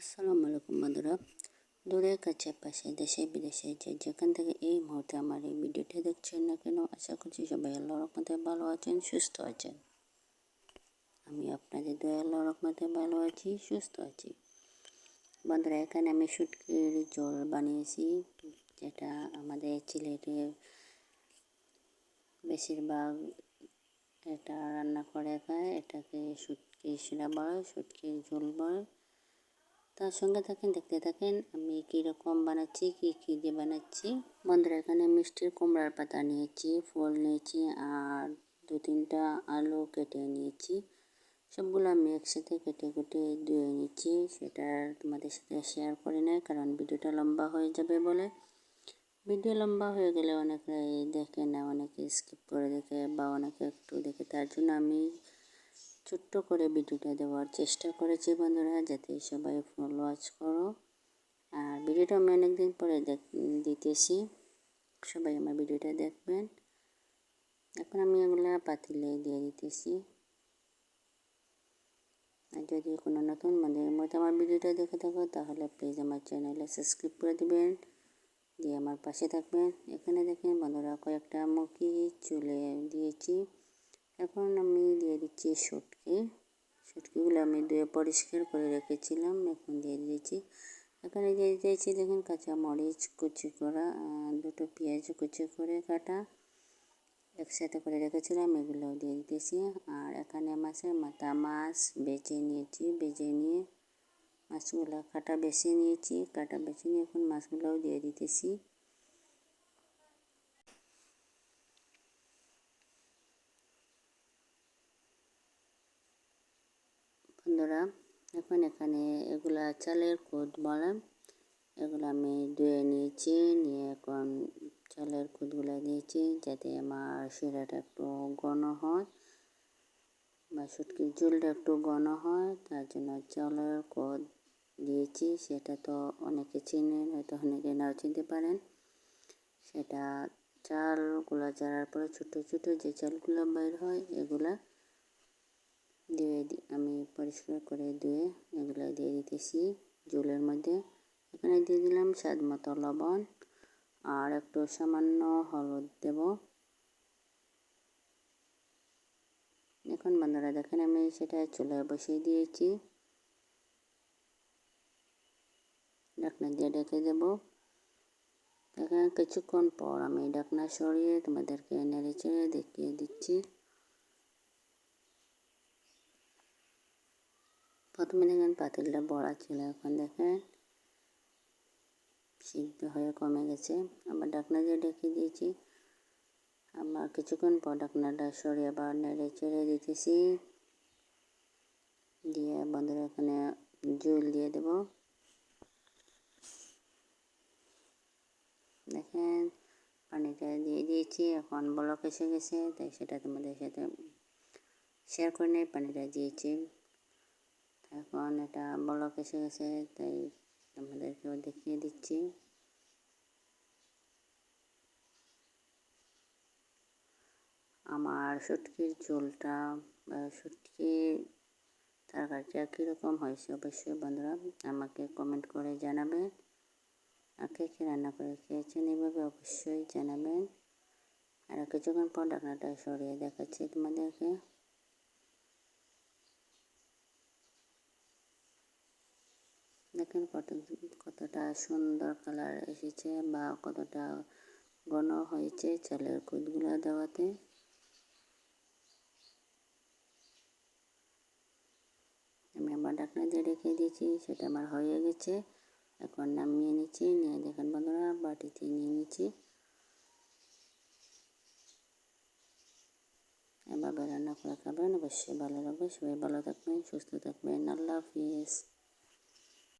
আসসালামু আলাইকুম বন্ধুরা দূরে কাছে পাশে দেশে বিদেশে যে যেখান থেকে এই মুহূর্তে আমার এই ভিডিওটি দেখছেন না কেন আশা করছি সবাই আল্লাহ রহমতে ভালো আছেন সুস্থ আছেন আমি আপনাদের দয়া আল্লাহ রহমতে ভালো আছি সুস্থ আছি বন্ধুরা এখানে আমি শুটকির জল বানিয়েছি যেটা আমাদের সিলেটে বেশিরভাগ এটা রান্না করে খায় এটাকে শুটকি শিরা বলে শুটকির ঝোল বলে তার সঙ্গে থাকেন, দেখতে থাকেন, আমি কীরকম বানাচ্ছি, কী কী দিয়ে বানাচ্ছি। বন্ধুরা, এখানে মিষ্টির কুমড়ার পাতা নিয়েছি, ফুল নিয়েছি, আর দু তিনটা আলু কেটে নিয়েছি। সবগুলো আমি একসাথে কেটে কেটে ধুয়ে নিচ্ছি সেটা তোমাদের সাথে শেয়ার করি না কারণ ভিডিওটা লম্বা হয়ে যাবে বলে। ভিডিও লম্বা হয়ে গেলে অনেকে দেখে না অনেকে স্কিপ করে দেখে বা অনেকে একটু দেখে। তার জন্য আমি ছোট্ট করে ভিডিওটা দেওয়ার চেষ্টা করেছি বন্ধুরা, যাতে সবাই ফুল ওয়াচ করো। আর ভিডিওটা আমি অনেকদিন পরে দেখ দিতেছি, সবাই আমার ভিডিওটা দেখবেন। এখন আমি এগুলা পাতিলে দিয়ে দিতেছি। আর যদি কোনো নতুন বন্ধুদের মধ্যে আমার ভিডিওটা দেখে থাকো, তাহলে প্লিজ আমার চ্যানেলে সাবস্ক্রাইব করে দেবেন। দিয়ে আমার পাশে থাকবেন। এখানে দেখেন বন্ধুরা, কয়েকটা মুখি চুলে দিয়েছি। এখন আমি দিয়ে দিচ্ছি শুটকি। শুটকিগুলো আমি ধুয়ে পরিষ্কার করে রেখেছিলাম, এখন দিয়ে দিয়েছি। এখানে দিয়ে দিয়েছি দেখুন কাঁচা মরিচ কুচি করা দুটো পেঁয়াজ কুচি করে কাটা, একসাথে করে রেখেছিলাম এগুলো দিয়ে দিতেছি আর এখানে মাছের মাথা মাছ বেছে নিয়েছি, বেছে নিয়ে মাছগুলো কাটা বেছে নিয়েছি, কাটা বেছে নিয়ে এখন মাছগুলোও দিয়ে দিতেছি। বন্ধুরা, এখন এখানে এগুলা চালের কুদ বলে। এগুলো আমি ধুয়ে নিয়েছি, নিয়ে এখন চালের কুদগুলো দিয়েছি যাতে আমার শিরাটা একটু ঘন হয় বা শুটকির ঝোলটা একটু ঘন হয়। তার জন্য চালের কুদ দিয়েছি, সেটা তো অনেকে চিনেন, হয়তো অনেকে নাও চিনতে পারেন। সেটা চালগুলো চালার পরে ছোটো ছোটো যে চালগুলো বের হয়, এগুলা দিয়ে আমি পরিষ্কার করে ধুয়ে এগুলো দিয়ে দিতেছি জলের মধ্যে। এখানে দিয়ে দিলাম স্বাদ মতো লবণ আর একটু সামান্য হলুদ দেব। এখন বন্ধুরা দেখেন আমি সেটা চুলায় বসিয়ে দিয়েছি। ঢাকনা দিয়ে ডেকে দেব। দেখেন কিছুক্ষণ পর আমি ঢাকনা সরিয়ে তোমাদেরকে নেড়ে চেড়ে দেখিয়ে দিচ্ছি। প্রথমে দেখেন পাতিলটা বড়া ছিল, এখন দেখেন সিদ্ধ হয়ে কমে গেছে। আবার ডাকনা দিয়ে ডেকে দিয়েছি। আবার কিছুক্ষণ পর ঢাকনাটা সরিয়ে আবার নেড়ে চেড়ে দিতেছি। দিয়ে বন্ধুরা এখানে জল দিয়ে দেব। দেখেন পানিটা দিয়ে দিয়েছি, এখন বলক এসে গেছে, তাই সেটা তোমাদের সাথে শেয়ার করে নেই পানিটা দিয়েছি। এখন এটা বলক এসে গেছে, তাই আমাদেরকেও দেখিয়ে দিচ্ছি। আমার শুটকির ঝোলটা শুটকির তরকারিটা কীরকম হয়েছে অবশ্যই বন্ধুরা আমাকে কমেন্ট করে জানাবেন কে কী রান্না করে খেয়েছেন এইভাবে অবশ্যই জানাবেন। আর কিছুক্ষণ পর ঢাকনাটা সরিয়ে দেখাচ্ছি তোমাদেরকে। দেখেন কত কতটা সুন্দর কালার এসেছে বা কতটা ঘন হয়েছে চালের কুদগুলো দেওয়াতে? আমি আবার ঢাকনা দিয়ে রেখে দিয়েছি, সেটা আমার হয়ে গেছে। এখন নামিয়ে নিচ্ছি, নিয়ে দেখেন বন্ধুরা, বাটিতে নিয়ে নিচ্ছি। এভাবে রান্না করে খাবেন, অবশ্যই ভালো লাগবে। সবাই ভালো থাকবেন, সুস্থ থাকবেন। আল্লাহ হাফিজ।